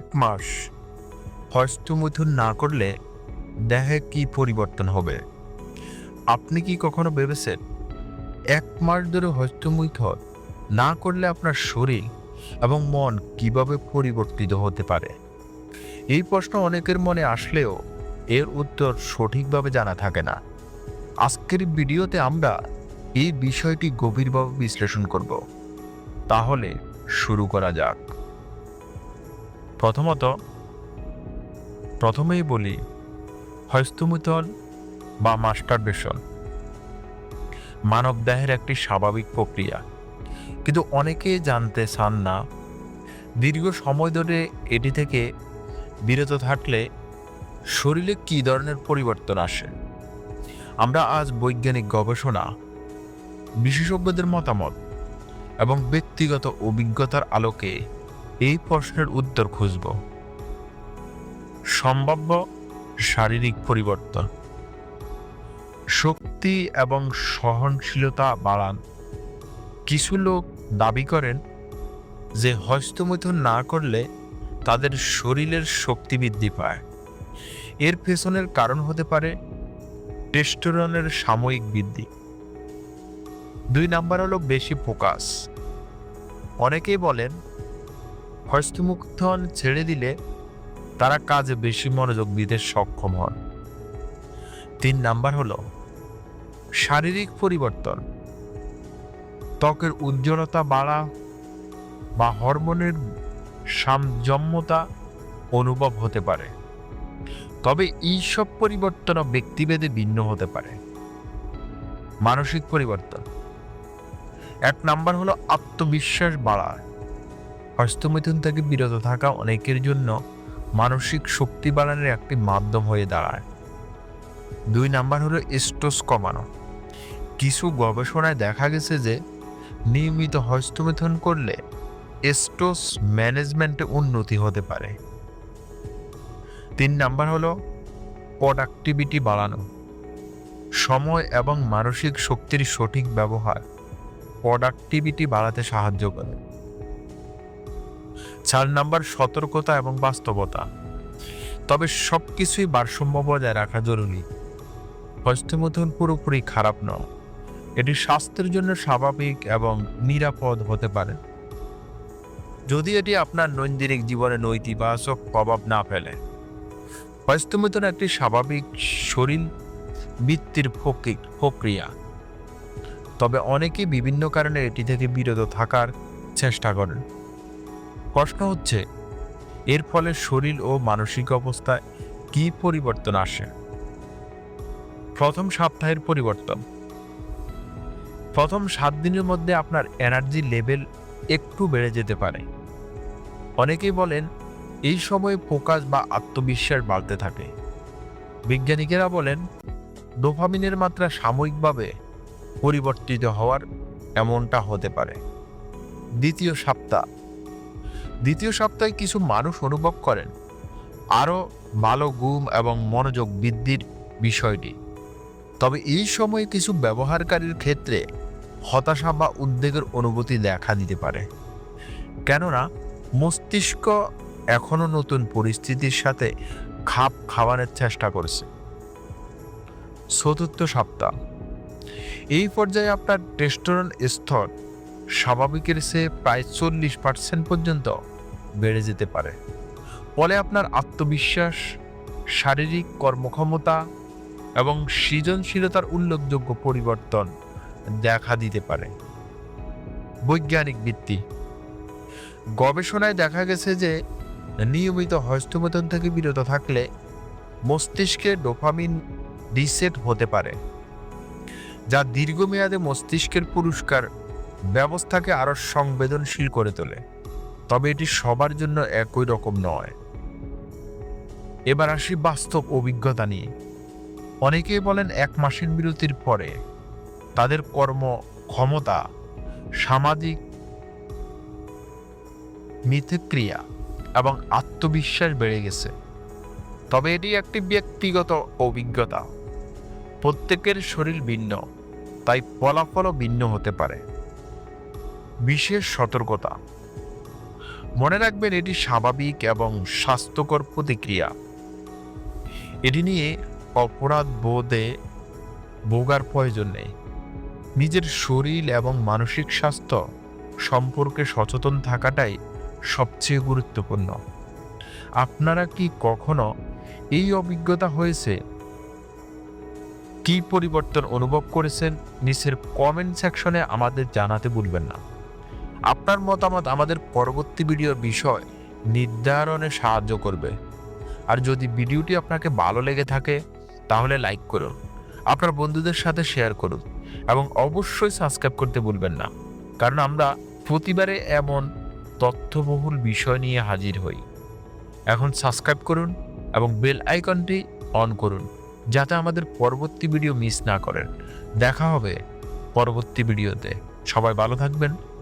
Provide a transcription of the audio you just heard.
এক মাস। হস্তমৈথুন না করলে দেহে কি পরিবর্তন হবে? আপনি কি কখনো ভেবেছেন, এক মাস ধরে হস্তমৈথুন না করলে আপনার শরীর এবং মন কীভাবে পরিবর্তিত হতে পারে? এই প্রশ্ন অনেকের মনে আসলেও এর উত্তর সঠিকভাবে জানা থাকে না। আজকের ভিডিওতে আমরা এই বিষয়টি গভীরভাবে বিশ্লেষণ করব। তাহলে শুরু করা যাক। প্রথমত, প্রথমেই বলি হস্তমৈথুন বা মাস্টারবেশন। মানব দেহের একটি স্বাভাবিক প্রক্রিয়া। কিন্তু অনেকেই জানতে চান না, দীর্ঘ সময় ধরে এটি থেকে বিরত থাকলে শরীরে কী ধরনের পরিবর্তন আসে? আমরা আজ বৈজ্ঞানিক গবেষণা, বিশেষজ্ঞদের মতামত এবং ব্যক্তিগত অভিজ্ঞতার আলোকে এই প্রশ্নের উত্তর খুঁজব। সম্ভাব্য শারীরিক পরিবর্তন। শক্তি এবং সহনশীলতা বাড়ান। কিছু লোক দাবি করেন যে হস্তমৈথুন না করলে তাদের শরীরের শক্তি বৃদ্ধি পায়। এর পেছনের কারণ হতে পারে টেস্টোরনের সাময়িক বৃদ্ধি। দুই নাম্বার হলো বেশি ফোকাস। অনেকেই বলেন হস্তমুক্তন ছেড়ে দিলে তারা কাজে বেশি মনোযোগ দিতে সক্ষম হন। তিন নাম্বার হলো শারীরিক পরিবর্তন। ত্বকের উজ্জ্বলতা বাড়া বা হরমোনের সামজম্যতা অনুভব হতে পারে। তবে এইসব পরিবর্তনও ব্যক্তিভেদে ভিন্ন হতে পারে। মানসিক পরিবর্তন। এক নাম্বার হলো আত্মবিশ্বাস বাড়া হস্তমৈথুন থেকে বিরত থাকা অনেকের জন্য মানসিক শক্তি বাড়ানোর একটি মাধ্যম হয়ে দাঁড়ায়। দুই নাম্বার হলো স্টোস কমানো। কিছু গবেষণায় দেখা গেছে যে নিয়মিত হস্তমৈথুন করলে স্টোস ম্যানেজমেন্টে উন্নতি হতে পারে। তিন নাম্বার হলো প্রোডাক্টিভিটি বাড়ানো। সময় এবং মানসিক শক্তির সঠিক ব্যবহার প্রোডাক্টিভিটি বাড়াতে সাহায্য করে। চার নাম্বার সতর্কতা এবং বাস্তবতা। তবে সব কিছুই ভারসাম্য বজায় রাখা জরুরি। হস্তমৈথুন পুরোপুরি খারাপ নয়। এটি স্বাস্থ্যের জন্য স্বাভাবিক এবং নিরাপদ হতে পারে। যদি এটি আপনার নৈন্দিনিক জীবনে নৈতিবাচক প্রভাব না ফেলে। হস্তমৈথুন একটি স্বাভাবিক শরীর বৃত্তির প্রকৃ- প্রক্রিয়া। তবে অনেকেই বিভিন্ন কারণে এটি থেকে বিরত থাকার চেষ্টা করেন। প্রশ্ন হচ্ছে, এর ফলে শরীর ও মানসিক অবস্থায় কি পরিবর্তন আসে? প্রথম সপ্তাহের পরিবর্তন। প্রথম সাত দিনের মধ্যে আপনার এনার্জি লেভেল একটু বেড়ে যেতে পারে। অনেকেই বলেন, এই সময়ে ফোকাস বা আত্মবিশ্বাস বাড়তে থাকে। বিজ্ঞানীকেরা বলেন ডোপামিনের মাত্রা সাময়িকভাবে পরিবর্তিত হওয়ার এমনটা হতে পারে। দ্বিতীয় সপ্তাহ। দ্বিতীয় সপ্তাহে কিছু মানুষ অনুভব করেন আরও ভালো ঘুম এবং মনোযোগ বৃদ্ধির বিষয়টি। তবে এই সময়ে কিছু ব্যবহারকারীর ক্ষেত্রে হতাশা বা উদ্বেগের অনুভূতি দেখা দিতে পারে। কেননা, মস্তিষ্ক এখনও নতুন পরিস্থিতির সাথে খাপ খাওয়ানোর চেষ্টা করছে। চতুর্থ সপ্তাহ। এই পর্যায়ে আপনার টেস্টোরন স্তর স্বাভাবিকের চেয়ে প্রায় চল্লিশ পার্সেন্ট পর্যন্ত বেড়ে যেতে পারে। ফলে আপনার আত্মবিশ্বাস, শারীরিক কর্মক্ষমতা এবং সৃজনশীলতার উল্লেখযোগ্য পরিবর্তন দেখা দিতে পারে। বৈজ্ঞানিক ভিত্তি। গবেষণায় দেখা গেছে যে, নিয়মিত হস্তমৈথুন থেকে বিরত থাকলে মস্তিষ্কে ডোপামিন রিসেট হতে পারে, যা দীর্ঘমেয়াদে মস্তিষ্কের পুরস্কার ব্যবস্থাকে আরও সংবেদনশীল করে তোলে। তবে এটি সবার জন্য একই রকম নয়। এবার আসি বাস্তব অভিজ্ঞতা নিয়ে। অনেকেই বলেন এক মাসের বিরতির পরে তাদের কর্ম ক্ষমতা, সামাজিক মিথক্রিয়া এবং আত্মবিশ্বাস বেড়ে গেছে। তবে এটি একটি ব্যক্তিগত অভিজ্ঞতা। প্রত্যেকের শরীর ভিন্ন, তাই ফলাফলও ভিন্ন হতে পারে। বিশেষ সতর্কতা। মনে রাখবেন, এটি স্বাভাবিক এবং স্বাস্থ্যকর প্রতিক্রিয়া। এটি নিয়ে অপরাধ বোধে ভোগার প্রয়োজন নেই। নিজের শরীর এবং মানসিক স্বাস্থ্য সম্পর্কে সচেতন থাকাটাই সবচেয়ে গুরুত্বপূর্ণ। আপনারা কি কখনো এই অভিজ্ঞতা হয়েছে? কি পরিবর্তন অনুভব করেছেন? নিচের কমেন্ট সেকশনে আমাদের জানাতে ভুলবেন না। আপনার মতামত আমাদের পরবর্তী ভিডিওর বিষয় নির্ধারণে সাহায্য করবে। আর যদি ভিডিওটি আপনাকে ভালো লেগে থাকে, তাহলে লাইক করুন। আপনার বন্ধুদের সাথে শেয়ার করুন। এবং অবশ্যই সাবস্ক্রাইব করতে ভুলবেন না। কারণ আমরা প্রতিবারে এমন তথ্যবহুল বিষয় নিয়ে হাজির হই। এখন সাবস্ক্রাইব করুন এবং বেল আইকনটি অন করুন, যাতে আমাদের পরবর্তী ভিডিও মিস না করেন। দেখা হবে পরবর্তী ভিডিওতে সবাই ভালো থাকবেন।